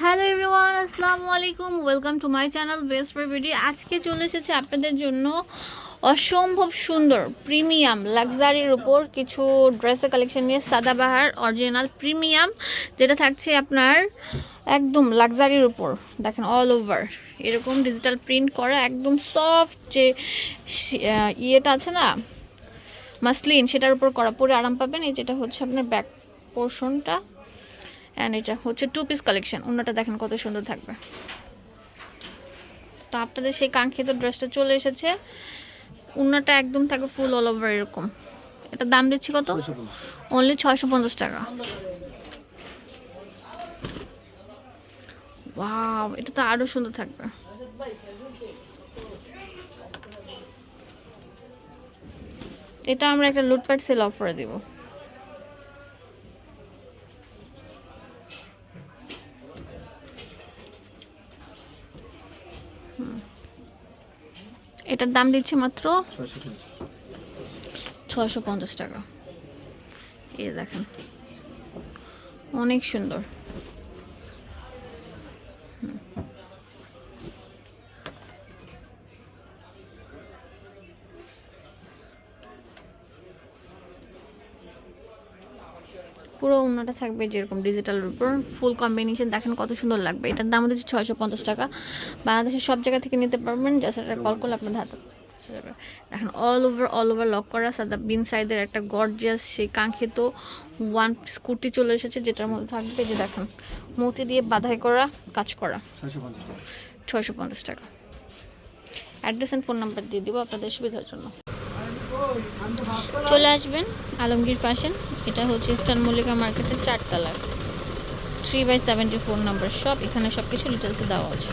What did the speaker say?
Hello everyone, আসসালামু আলাইকুম। Welcome to my channel best video আজকে চলে এসেছে আপনাদের জন্য অসম্ভব সুন্দর প্রিমিয়াম লাক্সারির উপর কিছু ড্রেসের কালেকশন নিয়ে সাদাবাহার অরিজিনাল প্রিমিয়াম, যেটা থাকছে আপনার একদম লাক্সারির উপর। দেখেন অল ওভার এরকম ডিজিটাল প্রিন্ট করা, একদম সফট যে ইয়েটা আছে না, মাসলিন, সেটার উপর করা। পরে আরাম পাবেন, এই যেটা হচ্ছে আপনার ব্যাক পোর্শনটা অ্যান্ড এটা হচ্ছে টু পিস কালেকশন অন্যটা দেখেন কত সুন্দর থাকবে। তো আপনাদের সেই কাঙ্ক্ষিত ড্রেসটা চলে এসেছে। উন্নাটা একদম থাকবে ফুল অল ওভার এরকম। এটা দাম দিচ্ছি কত? অনলি ছয়শো পঞ্চাশ টাকা। এটা তো আরও সুন্দর থাকবে। এটা আমরা একটা লুটপাট সেল অফারে দিব। এটার দাম দিচ্ছে মাত্র ছশো পঞ্চাশ টাকা। এই দেখেন অনেক সুন্দর। পুরো অন্যটা থাকবে যেরকম ডিজিটালের উপর। ফুল কম্বিনেশন দেখেন কত সুন্দর লাগবে। এটার দাম হচ্ছে ছয়শো পঞ্চাশ টাকা। বাংলাদেশের সব জায়গা থেকে নিতে পারবেন। জাস্ট একটা কল করলে আপনার হাতে দেখেন all over all over lock করা সাদা বিন সাইডের একটা গর্জিয়াস সেই কাঙ্ক্ষিত ওয়ান স্কুটি চলে এসেছে যেটার মধ্যে থাকবে যে দেখেন মতি দিয়ে বাধাই করা কাজ করা। ছয়শো পঞ্চাশ টাকা। অ্যাড্রেস অ্যান্ড ফোন নাম্বার দিয়ে দিব আপনাদের সুবিধার জন্য। চলে আসবেন আলমগীর ফ্যাশন এটা হচ্ছে ইস্টার্ন মল্লিকা মার্কেটের চারতলায় three by seventy four number shop এখানে সব কিছু ডিটেলসে দেওয়া আছে।